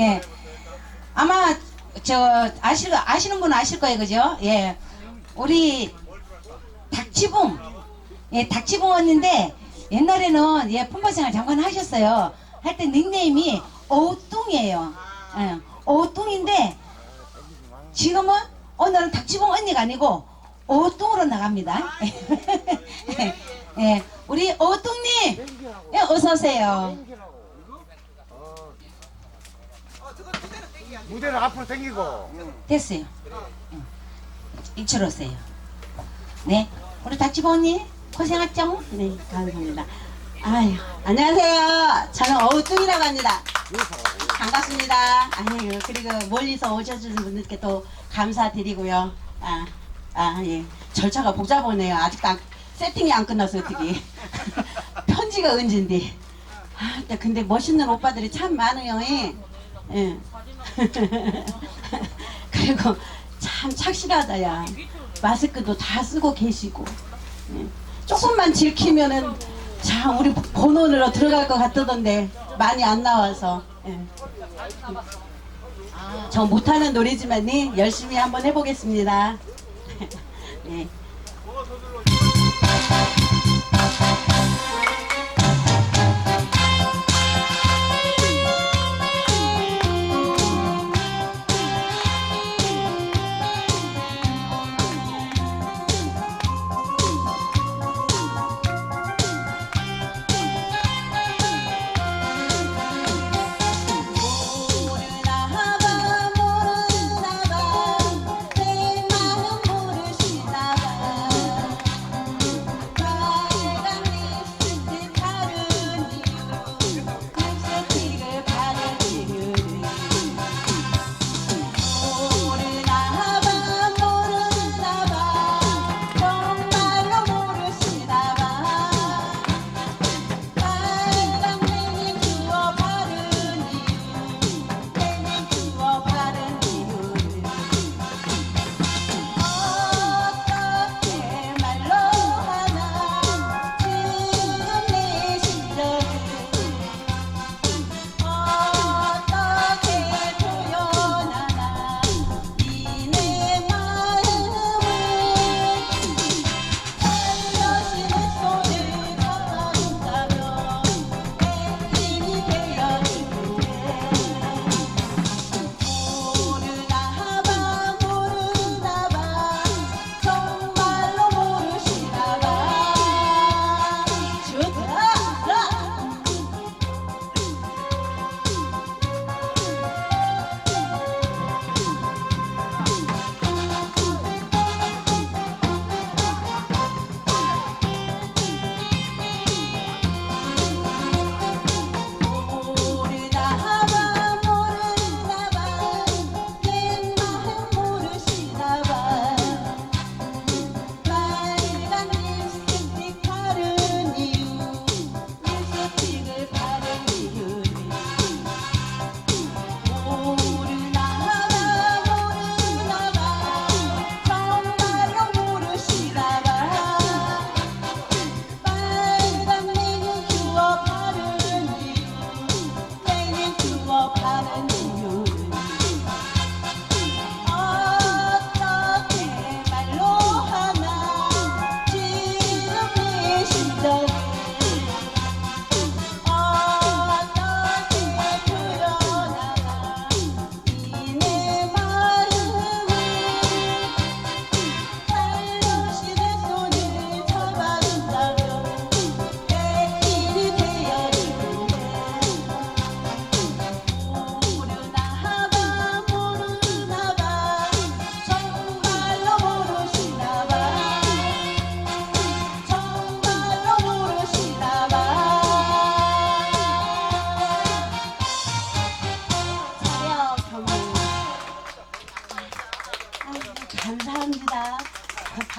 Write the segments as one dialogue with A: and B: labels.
A: 예. 아마 저 아실 아시는 분은 아실 거예요, 그죠? 예. 우리 닥치봉, 예, 닥치봉 언니인데 옛날에는 예 품바생활 잠깐 하셨어요. 할 때 닉네임이 오뚱이에요. 예, 오뚱인데 지금은 오늘은 닥치봉 언니가 아니고 오뚱으로 나갑니다. 예, 예, 우리 오뚱님, 예, 어서 오세요.
B: 무대를 앞으로 당기고
A: 됐어요. 응. 이쪽으로 오세요. 네. 우리 닥치보 언니 고생했죠?
C: 네, 감사합니다. 아유, 안녕하세요. 저는 어우뚱이라고 합니다. 반갑습니다. 아유, 그리고 멀리서 오셔주신 분들께 또 감사드리고요. 아, 아, 예. 절차가 복잡하네요. 아직도 안- 세팅이 안 끝나서 어떻게. 편지가 은진데. 아, 근데- 멋있는 오빠들이 참 많아요. 예. 예. 그리고 참 착실하다, 야. 마스크도 다 쓰고 계시고. 예. 조금만 질키면은 자 우리 번호로 들어갈 것 같던데 많이 안 나와서 예. 저 못하는 노래지만 예, 열심히 한번 해보겠습니다. 예.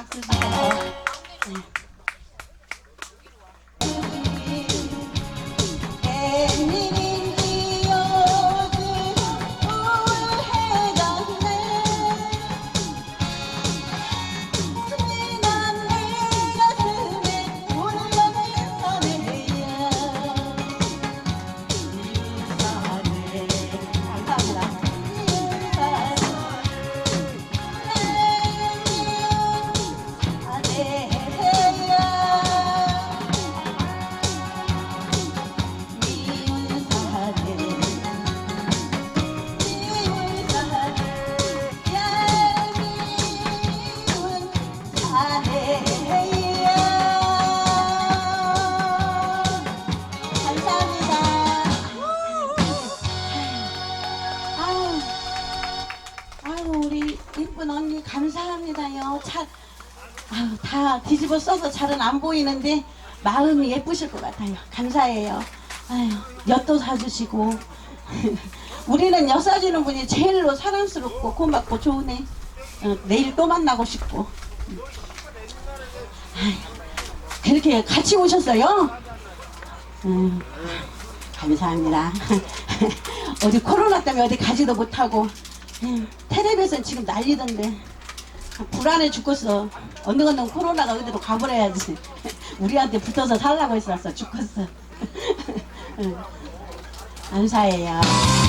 C: 박 다 뒤집어 써서 잘은 안 보이는데 마음이 예쁘실 것 같아요. 감사해요. 아유 엿도 사주시고 우리는 엿 사주는 분이 제일로 사랑스럽고 고맙고 좋으네. 어, 내일 또 만나고 싶고. 아유 그렇게 같이 오셨어요? 음, 감사합니다. 어디 코로나 때문에 어디 가지도 못하고 음, 텔레비전 지금 난리던데 불안해 죽겠어. 어느 건는 코로나가 어디로 가버려야지. 우리한테 붙어서 살라고 했었어. 죽겠어. 응. 감사해요.